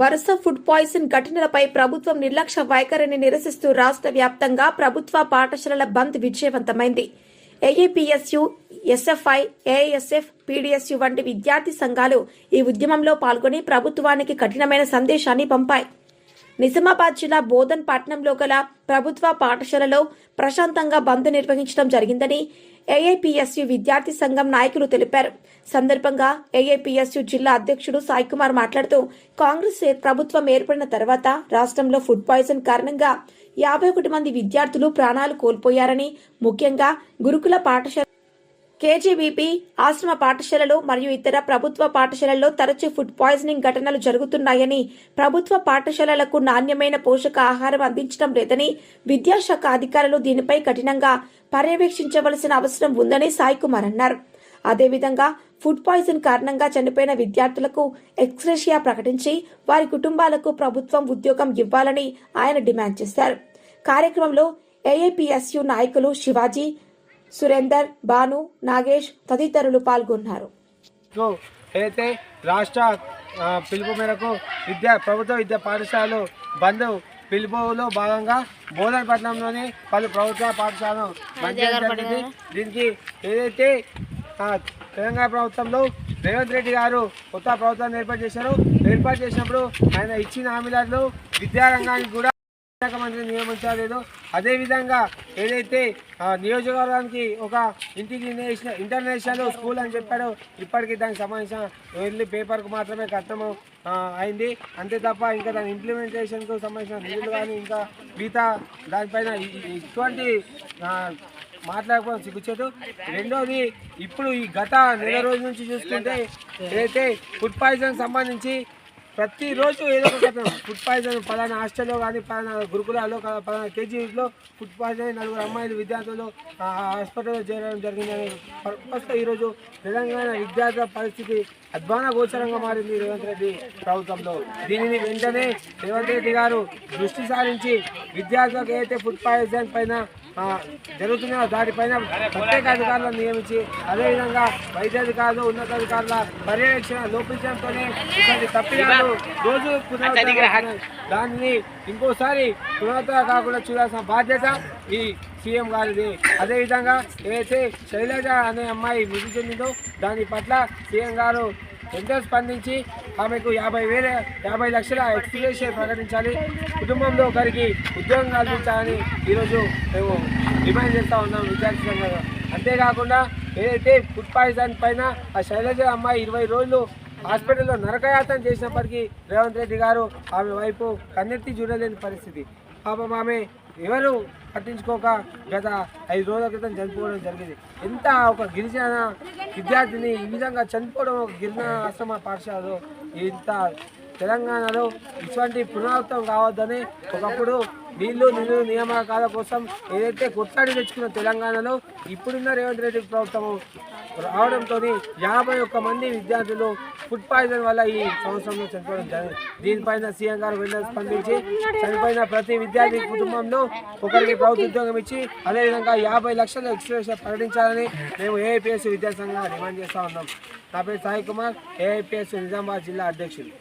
వరుస food poison ఘటనలపై ప్రభుత్వం నిర్లక్ష్య వైఖరిని నిరసిస్తూ రాష్ట్ర వ్యాప్తంగా ప్రభుత్వ పాఠశాలల బంద్ విజయవంతమైంది. ఏఏపీఎస్యు ఎస్ఎఫ్ఐ ఏఎస్ఎఫ్ పీడీఎస్యు వంటి విద్యార్థి సంఘాలు ఈ ఉద్యమంలో పాల్గొని ప్రభుత్వానికి కఠినమైన సందేశాన్ని పంపాయి. నిజామాబాద్ జిల్లా బోధన్ పట్టణంలో గల ప్రభుత్వ పాఠశాలలో ప్రశాంతంగా బంద్ నిర్వహించడం జరిగిందని ఏఐపిఎస్యు విద్యార్థి సంఘం నాయకులు తెలిపారు. సందర్భంగా ఏఐపిఎస్యు జిల్లా అధ్యక్షుడు సాయి కుమార్ మాట్లాడుతూ కాంగ్రెస్ ప్రభుత్వం ఏర్పడిన తర్వాత రాష్ట్రంలో ఫుడ్ పాయిజన్ కారణంగా యాభై ఒకటి మంది విద్యార్థులు ప్రాణాలు కోల్పోయారని ముఖ్యంగా గురుకుల పాఠశాల కేజీబీపీ ఆశ్రమ పాఠశాలలు మరియు ఇతర ప్రభుత్వ పాఠశాలల్లో తరచూ ఫుడ్ పాయిజనింగ్ ఘటనలు జరుగుతున్నాయని ప్రభుత్వ పాఠశాలలకు నాణ్యమైన పోషక ఆహారం అందించడం లేదని విద్యాశాఖ అధికారులు దీనిపై కఠినంగా పర్యవేక్షించవలసిన అవసరం ఉందని సాయి కుమార్ అన్నారు. అదేవిధంగా ఫుడ్ పాయిజన్ కారణంగా చనిపోయిన విద్యార్థులకు ఎక్స్గ్రేషియా ప్రకటించి వారి కుటుంబాలకు ప్రభుత్వం ఉద్యోగం ఇవ్వాలని ఆయన డిమాండ్ చేశారు. కార్యక్రమంలో ఏఐపిఎస్యు నాయకులు శివాజీ సురేందర్ భాను నాగేష్ తదితరులు పాల్గొన్నారు. కు ఏదైతే రాష్ట్ర పిలుపు మేరకు విద్యా ప్రభుత్వ విద్యా పాఠశాలలు బంద్ పిలుపులో భాగంగా బోధనపట్నంలోని పలు ప్రభుత్వ పాఠశాలను బంద్ జరిగింది. దీనికి ఏదైతే తెలంగాణ ప్రభుత్వంలో రేవంత్ రెడ్డి గారు కొత్త ప్రభుత్వాన్ని ఏర్పాటు చేశారు. ఏర్పాటు చేసినప్పుడు ఆయన ఇచ్చిన హామీలలో విద్యారంగానికి కూడా శాఖ మంత్రిని నియమించలేదు అదేవిధంగా ఏదైతే నియోజకవర్గానికి ఒక ఇంటిగ్రేషన్ ఇంటర్నేషనల్ స్కూల్ అని చెప్పాడో ఇప్పటికీ దానికి సంబంధించిన వెళ్ళి పేపర్కు మాత్రమే కష్టం అయింది. అంతే తప్ప ఇంకా దాని ఇంప్లిమెంటేషన్కు సంబంధించిన నిధులు కానీ ఇంకా మిగతా దానిపైన ఇటువంటి మాట్లాడుకోవడం సిగ్గుచేటు. రెండోది ఇప్పుడు ఈ గత నెల రోజుల నుంచి చూసుకుంటే ఏదైతే ఫుడ్ పాయిజన్ సంబంధించి ప్రతిరోజు ఏదో ఒక ఫుడ్ పాయిజన్ పలానా హాస్టల్లో కానీ పలానా గురుకులాల్లో పలానా కేజీలో ఫుడ్ పాయిజన్ నలుగురు అమ్మాయిలు విద్యార్థులు హాస్పిటల్లో చేరడం జరిగిందని పర్పస్తో ఈరోజు తెలంగాణ విద్యార్థుల పరిస్థితి అధ్వాన గోచరంగా మారింది రేవంత్ రెడ్డి ప్రభుత్వంలో. దీనిని వెంటనే రేవంత్ రెడ్డి గారు దృష్టి సారించి విద్యార్థులకు ఏదైతే ఫుడ్ పాయిజన్ పైన జరుగుతున్న దానిపైన ప్రత్యేక అధికారులను నియమించి అదేవిధంగా వైద్యాధికారులు ఉన్నతాధికారుల పర్యవేక్షణ లోపించడంతోనే ఇటువంటి తప్పిదాలు రోజు పునరావృతమవుతున్నాయి. దానిని ఇంకోసారి పునరుద్ధరణ కాకుండా చూడాల్సిన బాధ్యత ఈ సీఎం గారిది అదేవిధంగా ఏదైతే శైలజ అనే అమ్మాయి మృతి చెందిందో దాని పట్ల సీఎం గారు ఎంతో స్పందించి ఆమెకు యాభై వేల యాభై లక్షల ఎక్స్ప్రెషన్ ప్రకటించాలి. కుటుంబంలో ఒకరికి ఉద్యోగం కల్పించాలని ఈరోజు మేము డిమాండ్ చేస్తూ ఉన్నాం విద్యార్థి సంఘంగా అంతేకాకుండా ఏదైతే ఫుడ్ పాయిజన్ పైన ఆ శైలజ అమ్మాయి ఇరవై రోజులు హాస్పిటల్లో నరకయాతం చేసినప్పటికీ రేవంత్ రెడ్డి గారు ఆమె వైపు కన్నెత్తి చూడలేని పరిస్థితి. పాపం ఆమె ఎవరు పట్టించుకోక గత ఐదు రోజుల క్రితం చనిపోవడం జరిగింది. ఎంత ఒక గిరిజన విద్యార్థిని ఈ విధంగా చనిపోవడం ఒక గిరిజన ఆశ్రమ పాఠశాలలో ఇంత తెలంగాణలో ఇటువంటి పునరావృతం కావద్దని ఒకప్పుడు నీళ్ళు నిధులు నియామకాల కోసం ఏదైతే కొట్లాడి తెచ్చుకున్న తెలంగాణలో ఇప్పుడున్న రేవంత్ రెడ్డి ప్రభుత్వం రావడంతో యాభై ఒక్క మంది విద్యార్థులు ఫుడ్ పాయిజన్ వల్ల ఈ సంవత్సరంలో చనిపోవడం జరిగింది. దీనిపైన సీఎం గారు వెంటనే స్పందించి చనిపోయిన ప్రతి విద్యార్థి కుటుంబంలో ఒకరికి ప్రభుత్వ ఉద్యోగం ఇచ్చి అదేవిధంగా యాభై లక్షల ఎక్స్ప్రెస్ ప్రకటించాలని మేము ఏఐపిఎస్ విద్యాసంఘంగా డిమాండ్ చేస్తూ ఉన్నాం. నా పేరు సాయి కుమార్ ఏఐపిఎస్ నిజామాబాద్ జిల్లా అధ్యక్షుడు.